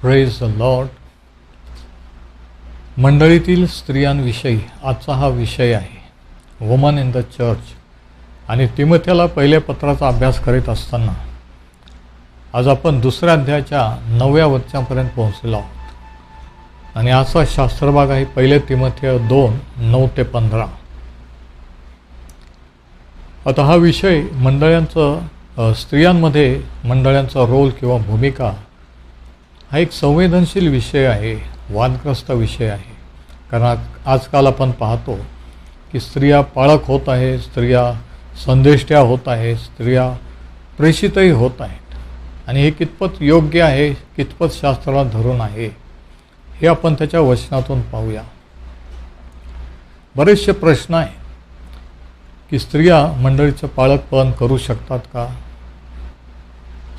Praise the lord मंडळीतील स्त्रियांविषयी आजचा हा विषय आहे. वुमन इन द चर्च आणि तिमथ्याला पहिल्या पत्राचा अभ्यास करीत असताना आज आपण दुसऱ्या अध्यायाच्या नवव्या वर्षापर्यंत पोहोचलेलो आहोत. आणि आजचा शास्त्रभाग आहे पहिले तिमथ्य दोन नऊ ते पंधरा. आता हा विषय मंडळ्यांचं स्त्रियांमध्ये मंडळांचा रोल किंवा भूमिका हा एक संवेदनशील विषय आहे वादग्रस्त विषय आहे. कारण आजकाल आपण पाहतो की स्त्रिया पाळक होत आहे स्त्रिया संदेष्ट्या होत आहे स्त्रिया प्रेषितही होत आहेत. आणि हे कितपत योग्य आहे कितपत शास्त्राला धरून आहे हे आपण त्याच्या वचनातून पाहूया. बरेचसे प्रश्न आहे की स्त्रिया मंडळीचं पाळकपण करू शकतात का?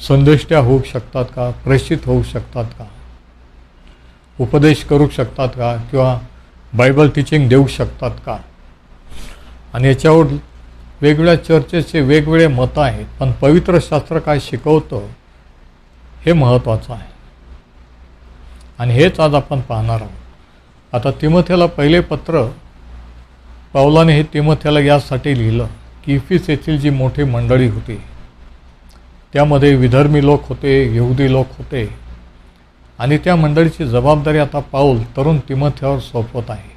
संदेष्ट्या होऊ शकतात का? प्रेषित होऊ शकतात का? उपदेश करू शकतात का? किंवा बायबल टीचिंग देऊ शकतात का? आणि याच्यावर वेगवेगळ्या चर्चेचे वेगवेगळे मतं आहेत. पण पवित्र शास्त्र काय शिकवतं हे महत्त्वाचं आहे. आणि हेच आज आपण पाहणार आहोत. आता तिमथ्याला पहिले पत्र पावलाने हे तिमथ्याला यासाठी लिहिलं की इफिस येथील जी मोठी मंडळी होती त्यामध्ये विधर्मी लोक होते यहुदी लोक होते. आणि त्या मंडळीची जबाबदारी आता पाऊल तरुण तिमथ्यावर सोपवत आहे.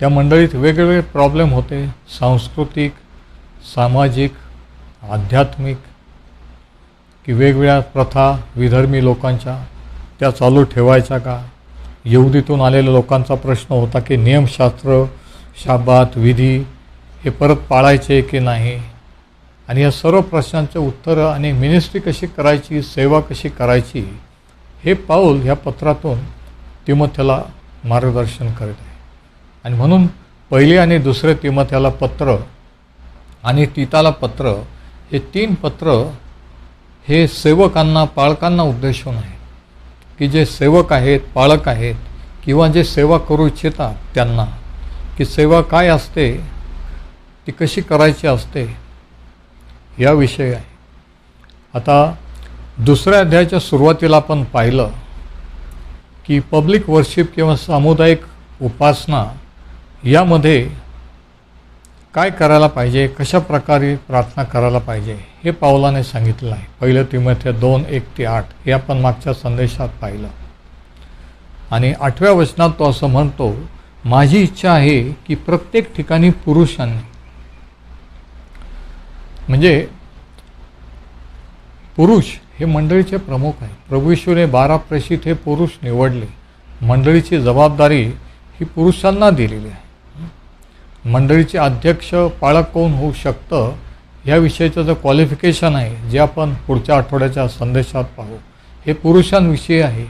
त्या मंडळीत वेगवेगळे प्रॉब्लेम होते. सांस्कृतिक सामाजिक आध्यात्मिक की वेगवेगळ्या प्रथा विधर्मी लोकांच्या त्या चालू ठेवायच्या का? यहुदीतून आलेल्या लोकांचा प्रश्न होता की नियमशास्त्र शाबात विधी हे परत पाळायचे की नाही? आणि या सर्व प्रश्नांचं उत्तरं आणि मिनिस्ट्री कशी करायची सेवा कशी करायची हे पाऊल ह्या पत्रातून तिमथ्याला मार्गदर्शन करत आहे. आणि म्हणून पहिले आणि दुसरे तिमथ्याला पत्र आणि तिताला पत्र हे तीन पत्र हे सेवकांना पाळकांना उद्देशून आहे की जे सेवक आहेत पाळक आहेत किंवा जे सेवा करू इच्छितात त्यांना की सेवा काय असते ती कशी करायची असते या विषय आहे. आता दुसऱ्या अध्यायाच्या सुरुवातीला आपण पाहिलं की पब्लिक वर्शिप किंवा सामुदायिक उपासना यामध्ये काय करायला पाहिजे कशा प्रकारे प्रार्थना करायला पाहिजे हे पावलाने सांगितलं आहे. पहिलं तिमथ्या दोन एक ते आठ हे आपण मागच्या संदेशात पाहिलं. आणि आठव्या वचनात तो असं म्हणतो माझी इच्छा आहे की प्रत्येक ठिकाणी पुरुषांनी म्हणजे पुरुष हे मंडळीचे प्रमुख आहे प्रभू बारा प्रेषित हे पुरुष निवडले. मंडळीची जबाबदारी ही पुरुषांना दिलेली आहे. मंडळीचे अध्यक्ष पाळक कोण होऊ शकतं याविषयीचं जे क्वालिफिकेशन आहे जे आपण पुढच्या आठवड्याच्या संदेशात पाहू. हे पुरुषांविषयी आहे.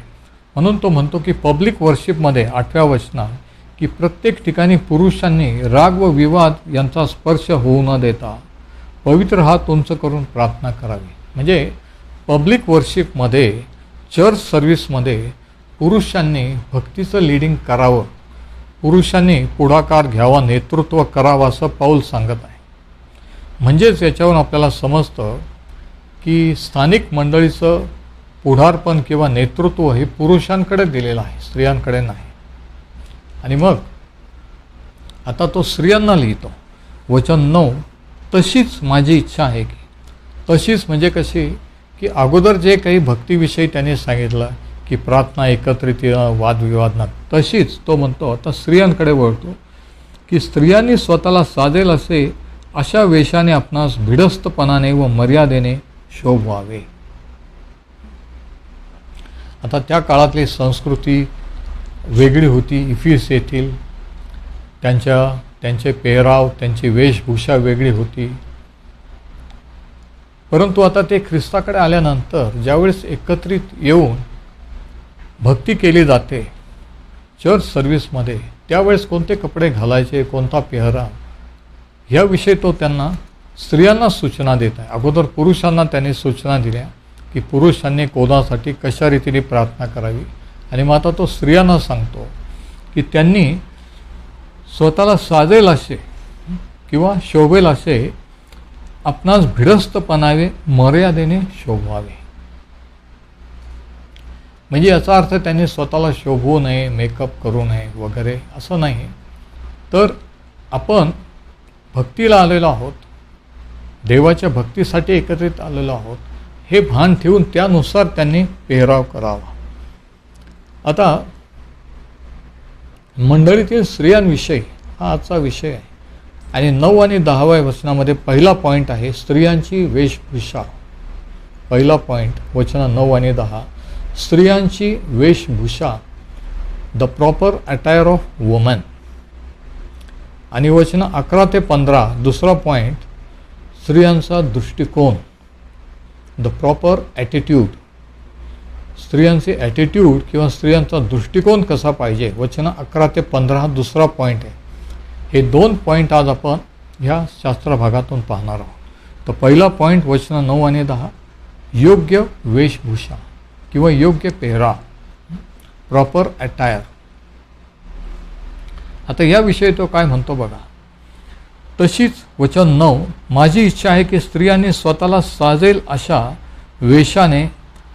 म्हणून तो म्हणतो की पब्लिक वर्शिपमध्ये आठव्या वचनात की प्रत्येक ठिकाणी पुरुषांनी राग व विवाद यांचा स्पर्श होऊ न देता पवित्र हात उंच करून प्रार्थना करावी. म्हणजे पब्लिक वर्शिपमध्ये चर्च सर्व्हिसमध्ये पुरुषांनी भक्तीचं लिडिंग करावं. पुरुषांनी पुढाकार घ्यावा नेतृत्व करावं असं पाऊल सांगत आहे. म्हणजेच याच्यावरून आपल्याला समजतं की स्थानिक मंडळीचं पुढारपण किंवा नेतृत्व हे पुरुषांकडे दिलेलं आहे स्त्रियांकडे नाही. आणि मग आता तो स्त्रियांना लिहितो. वचन नऊ तशीच माझी इच्छा आहे की तशीच म्हणजे कशी की अगोदर जे काही भक्तीविषयी त्यांनी सांगितलं की प्रार्थना एकत्रित वादविवाद ना तशीच तो म्हणतो आता स्त्रियांकडे वळतो की स्त्रियांनी स्वतःला साजेल असे अशा वेशाने आपणास भिडस्तपणाने व मर्यादेने शोभवावे. आता त्या काळातली संस्कृती वेगळी होती इफिस येथील त्यांच्या त्यांचे पेहराव त्यांची वेशभूषा वेगळी होती. परंतु आता ते ख्रिस्ताकडे आल्यानंतर ज्यावेळेस एकत्रित येऊन भक्ती केली जाते चर्च सर्व्हिसमध्ये त्यावेळेस कोणते कपडे घालायचे कोणता पेहराव ह्याविषयी तो त्यांना स्त्रियांना सूचना देत आहे. अगोदर पुरुषांना त्यांनी सूचना दिल्या की पुरुषांनी कोणासाठी कशा रीतीने प्रार्थना करावी. आणि मग आता तो स्त्रियांना सांगतो की त्यांनी स्वतःला साजेल असे किंवा शोभेल असे आपणास भिडस्तपणावे मर्यादेने शोभवावे म्हणजे याचा अर्थ त्यांनी स्वतःला शोभू नये मेकअप करू नये वगैरे असं नाही. तर आपण भक्तीला आलेलो आहोत देवाच्या भक्तीसाठी एकत्रित आलेलो आहोत हे भान ठेवून त्यानुसार त्यांनी पेहराव करावा. आता मंडळीतील स्त्रियांविषयी हा आजचा विषय आहे. आणि नऊ आणि दहाव्या वचनामध्ये पहिला पॉईंट आहे स्त्रियांची वेशभूषा. पहिला पॉईंट वचन नऊ आणि दहा. स्त्रियांची वेशभूषा. The proper attire of woman आणि वचन अकरा ते पंधरा दुसरा पॉईंट स्त्रियांचा दृष्टिकोन. द प्रॉपर ॲटिट्यूड स्त्रियांचे ॲटिट्यूड किंवा स्त्रियांचा दृष्टिकोन कसा पाहिजे? वचन अकरा ते पंधरा हा दुसरा पॉईंट आहे. हे दोन पॉईंट आज आपण ह्या शास्त्र भागातून पाहणार आहोत. तर पहिला पॉईंट वचन नऊ आणि दहा. योग्य वेशभूषा किंवा योग्य पेहरा प्रॉपर अटायर आता याविषयी तो काय म्हणतो बघा. तशीच वचन नऊ. माझी इच्छा आहे की स्त्रियांनी स्वतःला साजेल अशा वेशाने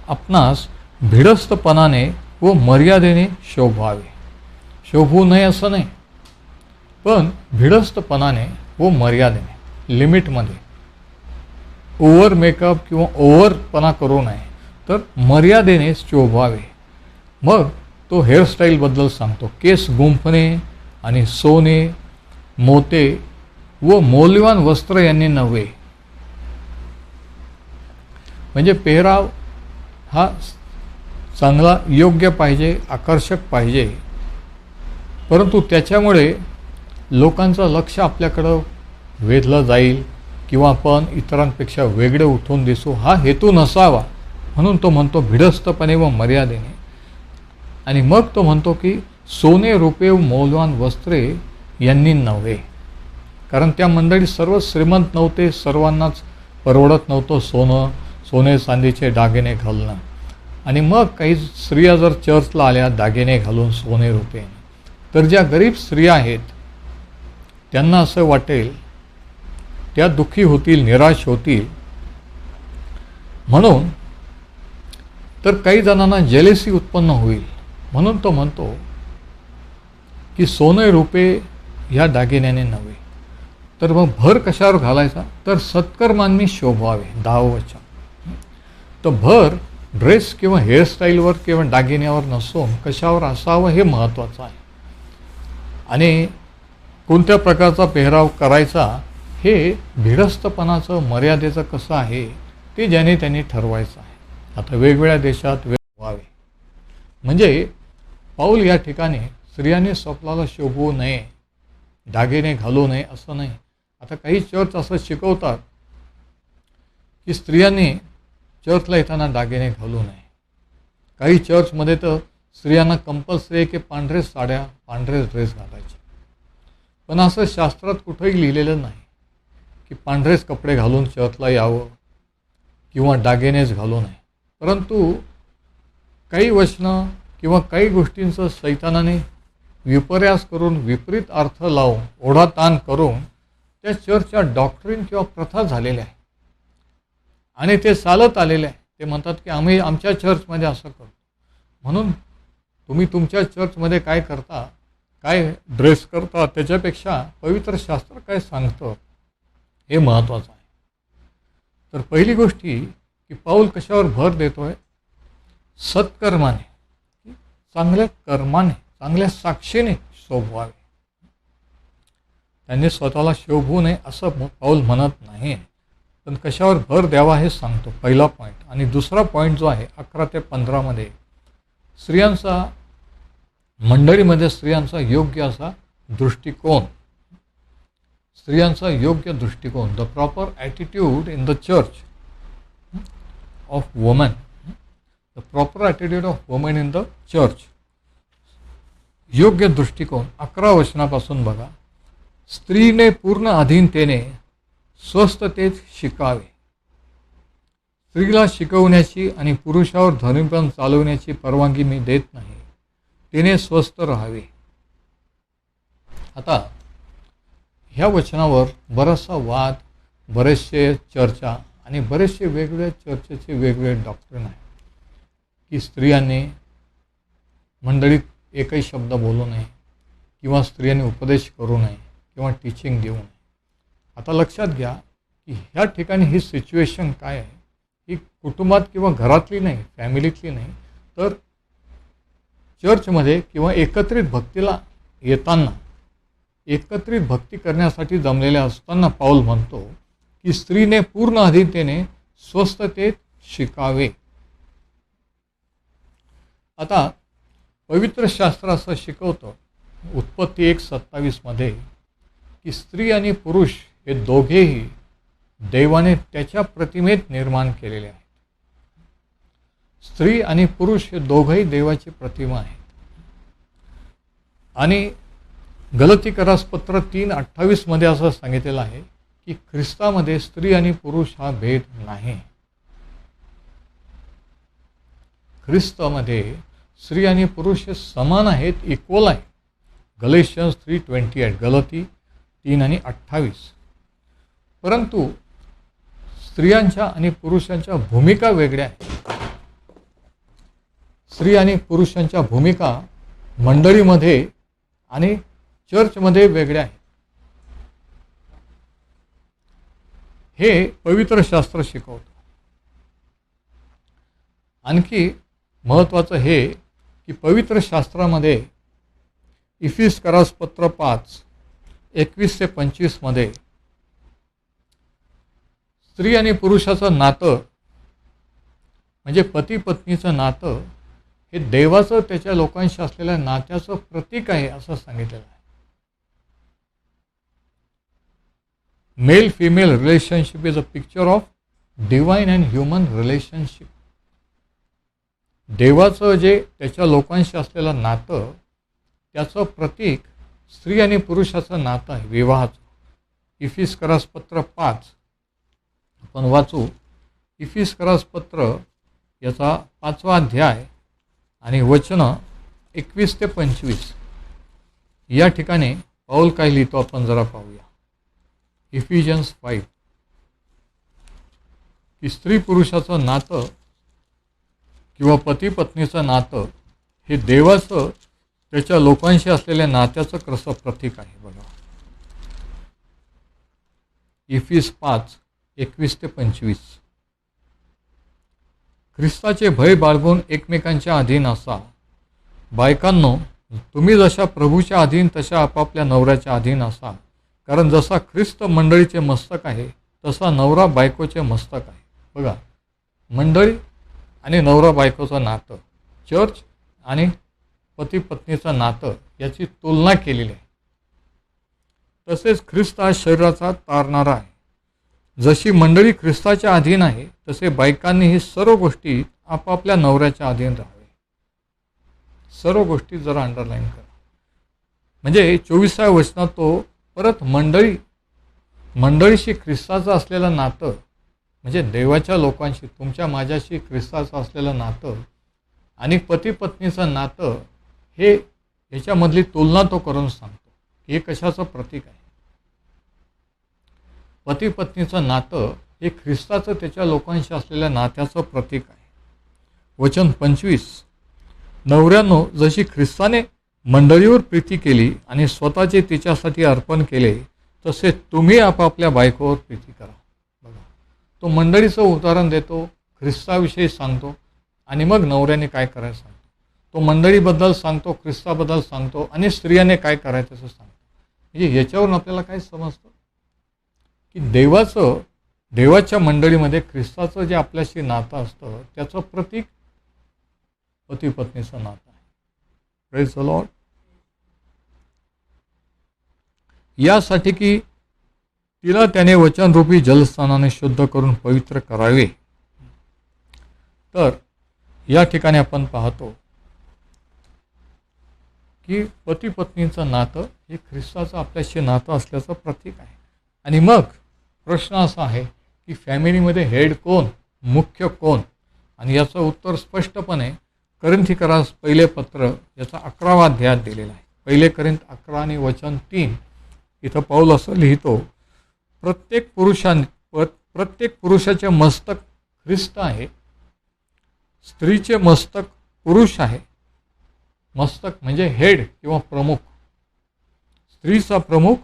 आपणास भिडस्तपणाने व मर्यादेने शोभावे. शोभू नये असं नाही. पण भिडस्तपणाने व मर्यादेने लिमिटमध्ये. ओव्हर मेकअप किंवा ओव्हरपणा करू नये तर मर्यादेने शोभावे. मग तो हेअरस्टाईलबद्दल सांगतो. केस गुंफणे आणि सोने मोते व मौल्यवान वस्त्र यांनी नव्हे. म्हणजे पेहराव हा चांगला योग्य पाहिजे आकर्षक पाहिजे. परंतु त्याच्यामुळे लोकांचं लक्ष आपल्याकडं वेधलं जाईल किंवा आपण इतरांपेक्षा वेगळे उठून दिसू हा हेतू नसावा. म्हणून तो म्हणतो भिडस्तपणे व मर्यादेने. आणि मग तो म्हणतो की सोने रुपे मौल्यवान वस्त्रे यांनी नव्हे. कारण त्या मंडळी सर्व श्रीमंत नव्हते सर्वांनाच परवडत नव्हतं सोनं सोने चांदीचे दागिने घालणं. आणि मग काही स्त्रिया जर चर्चला आल्या दागिने घालून सोने रुपे. तर ज्या गरीब स्त्रिया आहेत त्यांना असं वाटेल त्या दुःखी होतील निराश होतील. म्हणून तर काही जणांना जेलेसी उत्पन्न होईल. म्हणून तो म्हणतो की सोने रुपे ह्या दागिन्याने नव्हे. तर मग भर कशावर घालायचा? तर सत्कर्मांनी शोभावे वचन तर भर ड्रेस किंवा हेअरस्टाईलवर किंवा दागिन्यावर नसून कशावर असावं हे महत्त्वाचं आहे. आणि कोणत्या प्रकारचा पेहराव करायचा हे भिडस्तपणाचं मर्यादेचं कसं आहे ते ज्याने त्यांनी ठरवायचं आहे. आता वेगवेगळ्या देशात वेग व्हावे. म्हणजे पाऊल या ठिकाणी स्त्रियांनी स्वप्नाला शोभवू नये दागिने घालू नये असं नाही. आता काही चर्च असं शिकवतात की स्त्रियांनी चर्चला येताना दागिने घालू नये. काही चर्चमध्ये तर स्त्रियांना कंपल्सरी आहे की पांढरे साड्या पांढरे ड्रेस घालायचे. पण असं शास्त्रात कुठंही लिहिलेलं नाही की पांढरेच कपडे घालून चर्चला यावं किंवा दागिनेच घालू नये. परंतु काही वचनं किंवा काही गोष्टींचं सैतानाने विपर्यास करून विपरीत अर्थ लावून ओढाताण करून त्या चर्चच्या डॉक्टरीन किंवा प्रथा झालेल्या आहे आणि ते चालत आलेले आहे ते म्हणतात की आम्ही आमच्या चर्चमध्ये असं करतो. म्हणून तुम्ही तुमच्या चर्चमध्ये काय करता काय ड्रेस करता त्याच्यापेक्षा पवित्र शास्त्र काय सांगतं हे महत्त्वाचं आहे. तर पहिली गोष्टी की पाऊल कशावर भर देतो आहे सत्कर्माने. चांगल्या कर्माने चांगल्या साक्षीने शोभवावे. त्यांनी स्वतःला शोभू नये असं पाऊल म्हणत नाही. पण कशावर भर द्यावा हे सांगतो पहिला पॉईंट आणि दुसरा पॉईंट जो आहे अकरा ते पंधरामध्ये स्त्रियांचा मंडळीमध्ये स्त्रियांचा योग्य असा दृष्टिकोन. स्त्रियांचा योग्य दृष्टिकोन the proper attitude in the church of woman the proper attitude of women in the church योग्य दृष्टिकोन अकरा वचनापासून बघा. स्त्रीने पूर्ण अधीनतेने स्वस्थतेत शिकावे. स्त्रीला शिकवण्याची आणि पुरुषावर धनुपण चालवण्याची परवानगी मी देत नाही. तिने स्वस्थ राहावे. आता ह्या वचनावर बराचसा वाद बरेचसे चर्चा आणि बरेचसे वेगवेगळ्या चर्चेचे वेगवेगळे डॉक्टरीन आहे की स्त्रियांनी मंडळीत एकही शब्द बोलू नये किंवा स्त्रियांनी उपदेश करू नये किंवा टीचिंग देऊ नये. आता लक्षात घ्या की ह्या ठिकाणी ही सिच्युएशन काय आहे? ही कुटुंबात किंवा घरातली नाही फॅमिलीतली नाही तर चर्चमध्ये किंवा एकत्रित भक्तीला येताना एकत्रित भक्ती करण्यासाठी जमलेले असताना पाऊल म्हणतो की स्त्रीने पूर्ण अधीनतेने स्वस्थतेत शिकावे. आता पवित्र शास्त्र असं शिकवतं उत्पत्ती एक सत्तावीसमध्ये की स्त्री आणि पुरुष हे दोघेही देवाने त्याच्या प्रतिमेत निर्माण केलेले आहेत. स्त्री आणि पुरुष हे दोघंही देवाची प्रतिमा आहेत. आणि गलतीकरास पत्र तीन अठ्ठावीसमध्ये असं सांगितलेलं आहे की ख्रिस्तामध्ये स्त्री आणि पुरुष हा भेद नाही. ख्रिस्तामध्ये स्त्री आणि पुरुष हे समान आहेत इक्वल आहे गलेशियन्स थ्री ट्वेंटी एट गलती तीन आणि अठ्ठावीस. परंतु स्त्रियांच्या आणि पुरुषांच्या भूमिका वेगळ्या आहेत. स्त्री आणि पुरुषांच्या भूमिका मंडळीमध्ये आणि चर्चमध्ये वेगळ्या आहेत. हे पवित्र शास्त्र शिकवतं. आणखी महत्त्वाचं हे की पवित्र शास्त्रामध्ये इफिस करास पत्र पाच एकवीस ते पंचवीसमध्ये स्त्री आणि पुरुषाचं नातं म्हणजे पती पत्नीचं नातं हे देवाचं त्याच्या लोकांशी असलेल्या नात्याचं प्रतीक आहे असं सांगितलेलं आहे. Male female relationship is a picture of divine and human relationship देवाचं जे त्याच्या लोकांशी असलेलं नातं त्याचं प्रतीक स्त्री आणि पुरुषाचं नातं आहे विवाहाचं. इफिस करास पत्र पाच आपण वाचू. इफिस करास पत्र याचा पाचवा अध्याय आणि वचनं एकवीस ते पंचवीस. या ठिकाणी पाऊल काय लिहितो आपण जरा पाहूया. Ephesians five. की स्त्री पुरुषाचं नातं किंवा पती पत्नीचं नातं हे देवाचं त्याच्या लोकांशी असलेल्या नात्याचं कसं प्रतीक आहे बघा. इफिस पाच. एकवीस ते पंचवीस. ख्रिस्ताचे भय बाळगून एकमेकांच्या अधीन असा. बायकांनो तुम्ही जशा प्रभूच्या अधीन तशा आपापल्या नवऱ्याच्या अधीन असा. कारण जसा ख्रिस्त मंडळीचे मस्तक आहे तसा नवरा बायकोचे मस्तक आहे. बघा मंडळी आणि नवरा बायकोचं नातं चर्च आणि पती पत्नीचं नातं याची तुलना केलेली आहे. तसेच ख्रिस्त हा शरीराचा तारणारा आहे. जशी मंडळी ख्रिस्ताच्या अधीन आहे तसे बायकांनीही सर्व गोष्टी आपापल्या नवऱ्याच्या अधीन राहावे. सर्व गोष्टी जरा अंडरलाईन करा. म्हणजे चोवीसाव्या वचनात तो परत मंडळी मंडळीशी ख्रिस्ताचं असलेलं नातं म्हणजे देवाच्या लोकांशी तुमच्या माझ्याशी ख्रिस्ताचं असलेलं नातं आणि पती पत्नीचं नातं हे ह्याच्यामधली तुलना तो करून सांगतो हे कशाचं प्रतीक आहे. पती पत्नीचं नातं हे ख्रिस्ताचं त्याच्या लोकांशी असलेल्या नात्याचं प्रतीक आहे. वचन पंचवीस. नवऱ्यानो जशी ख्रिस्ताने मंडळीवर प्रीती केली आणि स्वतःचे तिच्यासाठी अर्पण केले तसे तुम्ही आपापल्या बायकोवर प्रीती करा. बघा तो मंडळीचं उदाहरण देतो ख्रिस्ताविषयी सांगतो आणि मग नवऱ्याने काय करायचं सांगतो. तो मंडळीबद्दल सांगतो ख्रिस्ताबद्दल सांगतो आणि स्त्रियाने काय करायचं असं सांगतो. म्हणजे याच्यावरून आपल्याला काय समजतं? की देवाचं देवाच्या मंडळीमध्ये ख्रिस्ताचं जे आपल्याशी नातं असतं त्याचं प्रतीक पतीपत्नीचं नातं आहे. प्रेज लॉर्ड यासाठी की तिला त्याने वचनरूपी जलस्थानाने शुद्ध करून पवित्र करावे. तर या ठिकाणी आपण पाहतो की पती पत्नीचं नातं हे ख्रिस्ताचं आपल्याशी नातं असल्याचं प्रतीक आहे. आणि मग प्रश्न असा आहे की फॅमिलीमध्ये हेड कोण मुख्य कोण? आणि याचं उत्तर स्पष्टपणे करिंथिकरास पहिले पत्र याचा अकरावा अध्यायात दिलेला आहे. पहिले करिंत अकरा आणि वचन तीन इथं पाऊल असं लिहितो प्रत्येक पुरुषां प्रत्येक पुरुषाचे मस्तक ख्रिस्त आहे स्त्रीचे मस्तक पुरुष आहे. मस्तक म्हणजे हेड किंवा प्रमुख. स्त्रीचा प्रमुख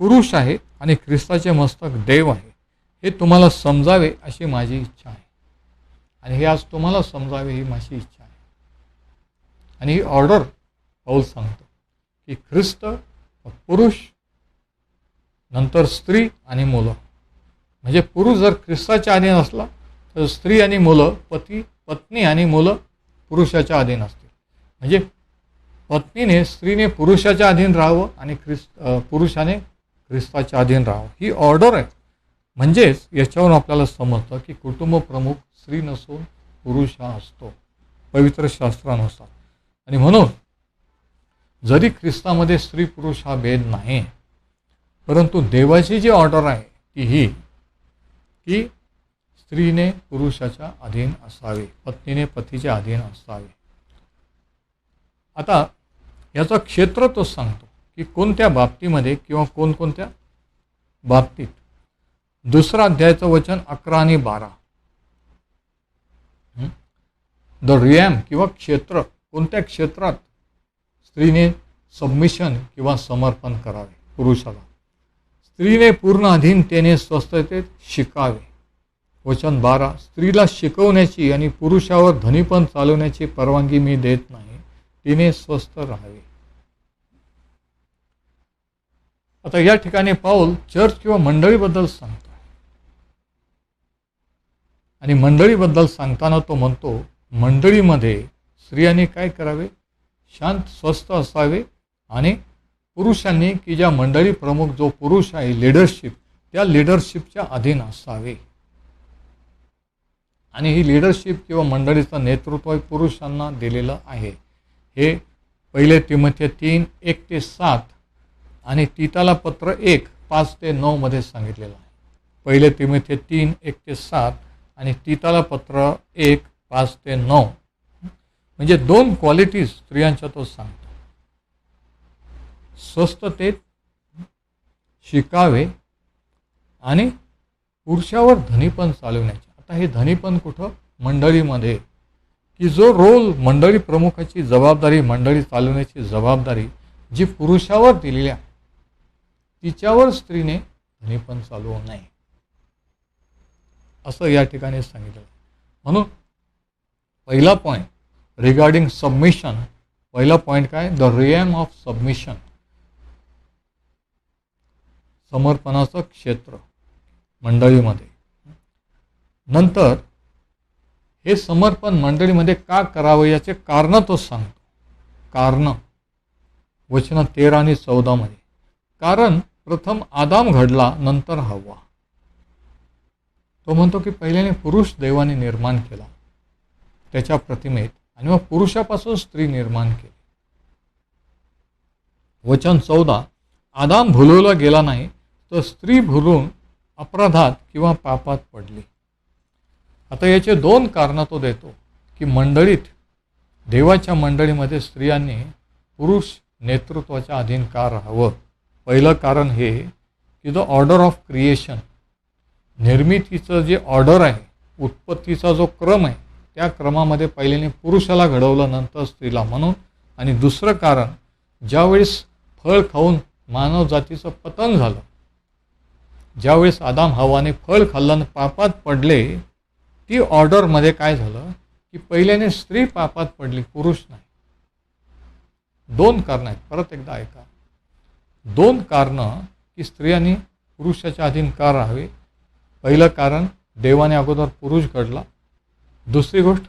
पुरुष आहे आणि ख्रिस्ताचे मस्तक देव आहे. हे तुम्हाला समजावे अशी माझी इच्छा आहे. आणि हे आज तुम्हाला समजावे ही माझी इच्छा आहे. आणि ही ऑर्डर पाऊल सांगतो की ख्रिस्त पुरुष नंतर स्त्री आणि मुलं. म्हणजे पुरुष जर ख्रिस्ताच्या अधीन असला तर स्त्री आणि मुलं पती पत्नी आणि मुलं पुरुषाच्या अधीन असतील. म्हणजे पत्नीने स्त्रीने पुरुषाच्या अधीन राहावं आणि ख्रिस्त पुरुषाने ख्रिस्ताच्या अधीन राहावं. ही ऑर्डर आहे. म्हणजेच याच्यावरून आपल्याला समजतं की कुटुंब प्रमुख स्त्री नसून पुरुष हा असतो. पवित्र शास्त्रानुसार. आणि म्हणून जरी ख्रिस्तामध्ये स्त्री पुरुष हा भेद नाही परंतु देवाची जी ऑर्डर आहे ती ही की स्त्रीने पुरुषाच्या अधीन असावे पत्नीने पतीच्या अधीन असावे. आता याचं क्षेत्र तो सांगतो. की कोणत्या बाबतीमध्ये किंवा कोणकोणत्या बाबतीत? दुसरा अध्यायाचं वचन अकरा आणि बारा. द रिॲम किंवा क्षेत्र कोणत्या क्षेत्रात स्त्रीने सबमिशन किंवा समर्पण करावे? पुरुषाला. स्त्रीने पूर्ण अधीनतेने स्वस्थतेत शिकावे. वचन बारा स्त्रीला शिकवण्याची आणि पुरुषावर धनीपण चालवण्याची परवानगी मी देत नाही. तिने स्वस्थ राहावे. आता या ठिकाणी पाऊल चर्च किंवा मंडळीबद्दल सांगतो. आणि मंडळीबद्दल सांगताना तो म्हणतो मंडळीमध्ये स्त्रियांनी काय करावे? शांत स्वस्थ असावे आणि पुरुषांनी की ज्या मंडळी प्रमुख जो पुरुष आहे लिडरशिप त्या लिडरशिपच्या अधीन असावे. आणि ही लिडरशिप किंवा मंडळीचं नेतृत्व पुरुषांना दिलेलं आहे. हे पहिले तिमथे तीन एक ते सात आणि तिताला पत्र एक पाच ते नऊमध्ये सांगितलेलं आहे. पहिले तिमिथे तीन एक ते सात आणि तिताला पत्र एक पाच ते नऊ. म्हणजे दोन क्वालिटीज स्त्रियांच्या तो सांगतो. स्वस्ततेत शिकावे आणि पुरुषावर धनीपण चालवण्याचे. आता हे धनीपण कुठं? मंडळीमध्ये. की जो रोल मंडळी प्रमुखाची जबाबदारी मंडळी चालवण्याची जबाबदारी जी पुरुषावर दिलेली आहे तिच्यावर स्त्रीने धनीपण चालवू नये असं या ठिकाणी सांगितलं. म्हणून पहिला पॉईंट रिगार्डिंग सबमिशन पहिला पॉईंट काय? द रिएम ऑफ सबमिशन समर्पणाचं क्षेत्र मंडळीमध्ये. नंतर हे समर्पण मंडळीमध्ये का करावं याचे कारण तो सांगतो. कारण. वचन तेरा आणि चौदामध्ये. कारण प्रथम आदाम घडला नंतर हवा. तो म्हणतो की पहिल्याने पुरुष देवाने निर्माण केला. त्याच्या प्रतिमेत आणि मग पुरुषापासून स्त्री निर्माण केली. वचन चौदा. आदाम भुलवला गेला नाही तर स्त्री भुलून अपराधात किंवा पापात पडली. आता याचे दोन कारणं तो देतो की मंडळीत देवाच्या मंडळीमध्ये स्त्रियांनी पुरुष नेतृत्वाच्या अधीन का राहावं? पहिलं कारण हे की द ऑर्डर ऑफ क्रिएशन निर्मितीचं जे ऑर्डर आहे उत्पत्तीचा जो क्रम आहे त्या क्रमामध्ये पहिल्याने पुरुषाला घडवलं नंतर स्त्रीला म्हणून. आणि दुसरं कारण ज्यावेळेस फळ खाऊन मानव जातीचं पतन झालं ज्यावेळेस आदाम हवाने फळ खाल्लं पापात पडले ती ऑर्डरमध्ये काय झालं की पहिल्याने स्त्री पापात पडली पुरुष नाही. दोन कारण आहेत. परत एकदा ऐका. दोन कारणं की स्त्रियांनी पुरुषाच्या अधीन का राहावे? पहिलं कारण देवाने अगोदर पुरुष घडला. दुसरी गोष्ट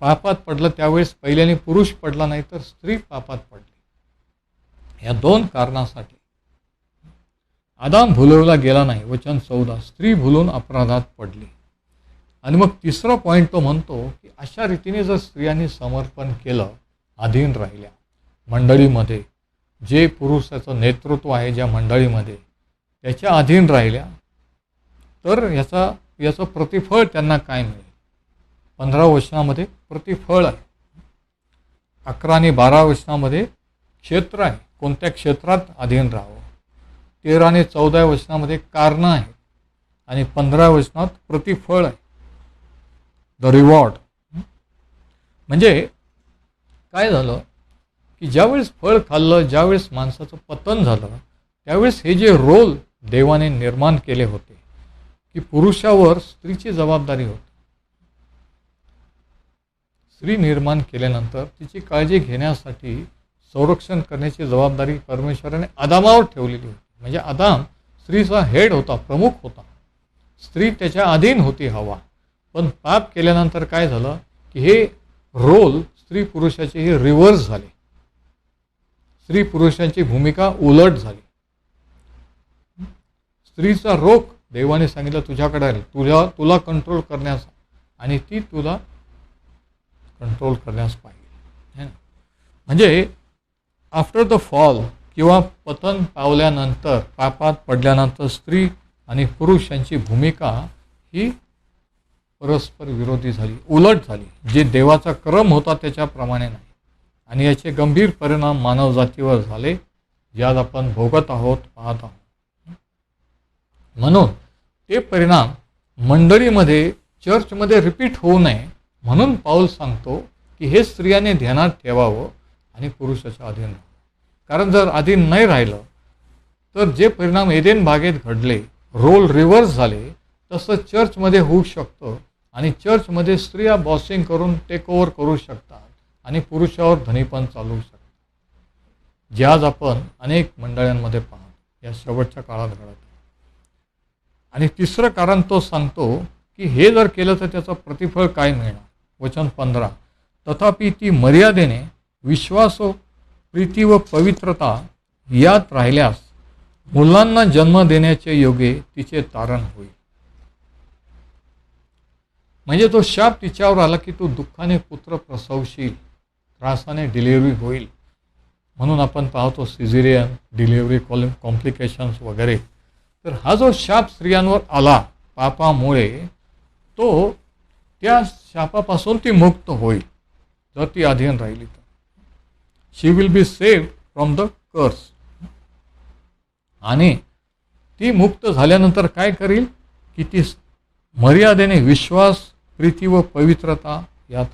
पापात पडलं त्यावेळेस पहिल्याने पुरुष पडला नाही तर स्त्री पापात पडली. या दोन कारणासाठी. आदाम भुलवला गेला नाही वचन चौदा स्त्री भुलून अपराधात पडली. आणि मग तिसरा पॉईंट तो म्हणतो की अशा रीतीने जर स्त्रियांनी समर्पण केलं अधीन राहिल्या मंडळीमध्ये जे पुरुषाचं नेतृत्व आहे ज्या मंडळीमध्ये त्याच्या अधीन राहिल्या तर याचा याचं प्रतिफळ त्यांना काय मिळेल? पंधरा वचनामध्ये प्रतिफळ आहे. अकरा आणि बारा वचनामध्ये क्षेत्र आहे. कोणत्या क्षेत्रात अधीन राहावं? तेरा आणि चौदा वचनामध्ये कारणं आहेत आणि पंधरा वचनात प्रतिफळ आहे. द रिवॉर्ड म्हणजे काय झालं? की ज्यावेळेस फळ खाल्लं ज्यावेळेस माणसाचं पतन झालं त्यावेळेस हे जे रोल देवाने निर्माण केले होते की पुरुषावर स्त्रीची जबाबदारी होती. स्त्री निर्माण केल्यानंतर तिची काळजी घेण्यासाठी संरक्षण करण्याची जबाबदारी परमेश्वराने आदामावर ठेवलेली होती. म्हणजे आदाम स्त्रीचा हेड होता प्रमुख होता. स्त्री त्याच्या अधीन होती हवा. पण पाप केल्यानंतर काय झालं की हे रोल स्त्री पुरुषाचे हे रिव्हर्स झाले. स्त्री पुरुषांची भूमिका उलट झाली. स्त्रीचा रोग देवाने सांगितलं तुझ्याकडे आहे. तुझ्या तुला कंट्रोल करण्यास आणि ती तुला कंट्रोल करण्यास पाहिजे. है ना? म्हणजे आफ्टर द फॉल किंवा पतन पावल्यानंतर पापात पडल्यानंतर स्त्री आणि पुरुष यांची भूमिका ही परस्पर विरोधी झाली उलट झाली. जे देवाचा क्रम होता त्याच्याप्रमाणे नाही. आणि याचे गंभीर परिणाम मानवजातीवर झाले जे आपण भोगत आहोत पाहत आहोत. म्हणून ते परिणाम मंडळीमध्ये चर्चमध्ये रिपीट होऊ नये म्हणून पाऊल सांगतो की हे स्त्रियाने ध्यानात ठेवावं आणि पुरुषाच्या अधीन कारण जर अधीन नाही राहिलं तर जे परिणाम एदेन बागेत घडले रोल रिव्हर्स झाले तसं चर्चमध्ये होऊ शकतं आणि चर्चमध्ये स्त्रिया बॉसिंग करून टेक ओव्हर करू शकतात. आणि पुरुषावर धनीपण चालू शकतं. जे आज आपण अनेक मंडळांमध्ये पाहतो या शेवटच्या काळात घडत आणि तिसरं कारण तो सांगतो की हे जर केलं तर त्याचं प्रतिफळ काय मिळणार? वचन पंधरा. तथापि ती मर्यादेने विश्वास प्रीती व पवित्रता यात राहिल्यास मुलांना जन्म देण्याचे योगे तिचे तारण होईल. म्हणजे तो शाप तिच्यावर आला की तू दुःखाने पुत्र प्रसवशील. त्रासाने डिलिव्हरी होईल. म्हणून आपण पाहतो सिझेरियन डिलिव्हरी कॉल कॉम्प्लिकेशन्स वगैरे. तर हा जो शाप स्त्रियांवर आला पापामुळे तो त्या शापापासून ती मुक्त होईल. जर ती अधीन राहिली तर. She will be save from the curse आणि ती मुक्त झाल्यानंतर काय करील? की ती मर्यादेने विश्वास प्रीती व पवित्रता यात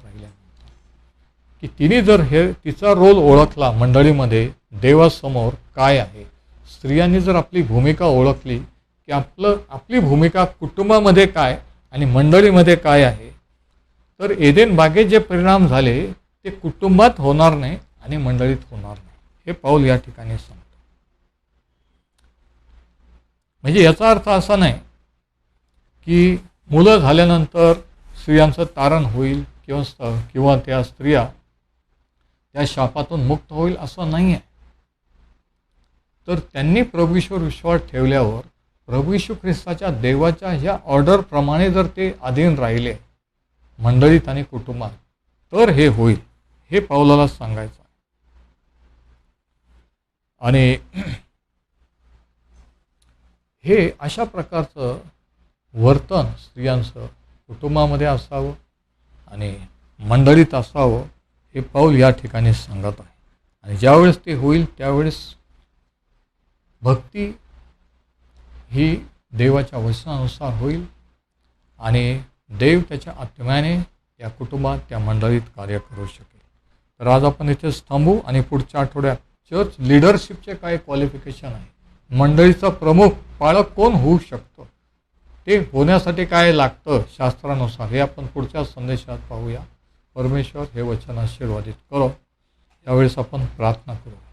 की तिने जर हे तिचा रोल ओळखला मंडळीमध्ये देवासमोर काय आहे? स्त्रियांनी जर आपली भूमिका ओळखली की आपलं आपली भूमिका कुटुंबामध्ये काय आणि मंडळीमध्ये काय आहे? तर एदेन बागेत जे परिणाम झाले ते कुटुंबात होणार नाही आणि मंडळीत होणार नाही. हे पाऊल या ठिकाणी सांगतो. म्हणजे याचा अर्थ असा नाही की मुलं झाल्यानंतर स्त्रियांचं तारण होईल किंवा किंवा त्या स्त्रिया त्या शापातून मुक्त होईल असं नाही आहे तर त्यांनी प्रभूश्वर विश्वास ठेवल्यावर प्रभू ख्रिस्ताच्या देवाच्या ह्या ऑर्डरप्रमाणे जर ते अधीन राहिले मंडळीत आणि कुटुंबात तर हे होईल हे पावलाला सांगायचं आणि हे अशा प्रकारचं वर्तन स्त्रियांचं कुटुंबामध्ये असावं आणि मंडळीत असावं हे पाऊल या ठिकाणी सांगत आहे. आणि ज्यावेळेस ते होईल त्यावेळेस भक्ती ही देवाच्या वचनानुसार होईल आणि देव त्याच्या आत्म्याने या कुटुंबात त्या मंडळीत कार्य करू शकेल. तर आज आपण इथेच थांबू आणि पुढच्या आठवड्यात चर्च लिडरशिपचे काय क्वालिफिकेशन आहे? मंडळीचा प्रमुख पाळक कोण होऊ शकतो? ते होण्यासाठी काय लागतं शास्त्रानुसार हे आपण पुढच्या संदेशात पाहूया. परमेश्वर हे वचन आशीर्वादित करो. यावेळेस आपण प्रार्थना करू.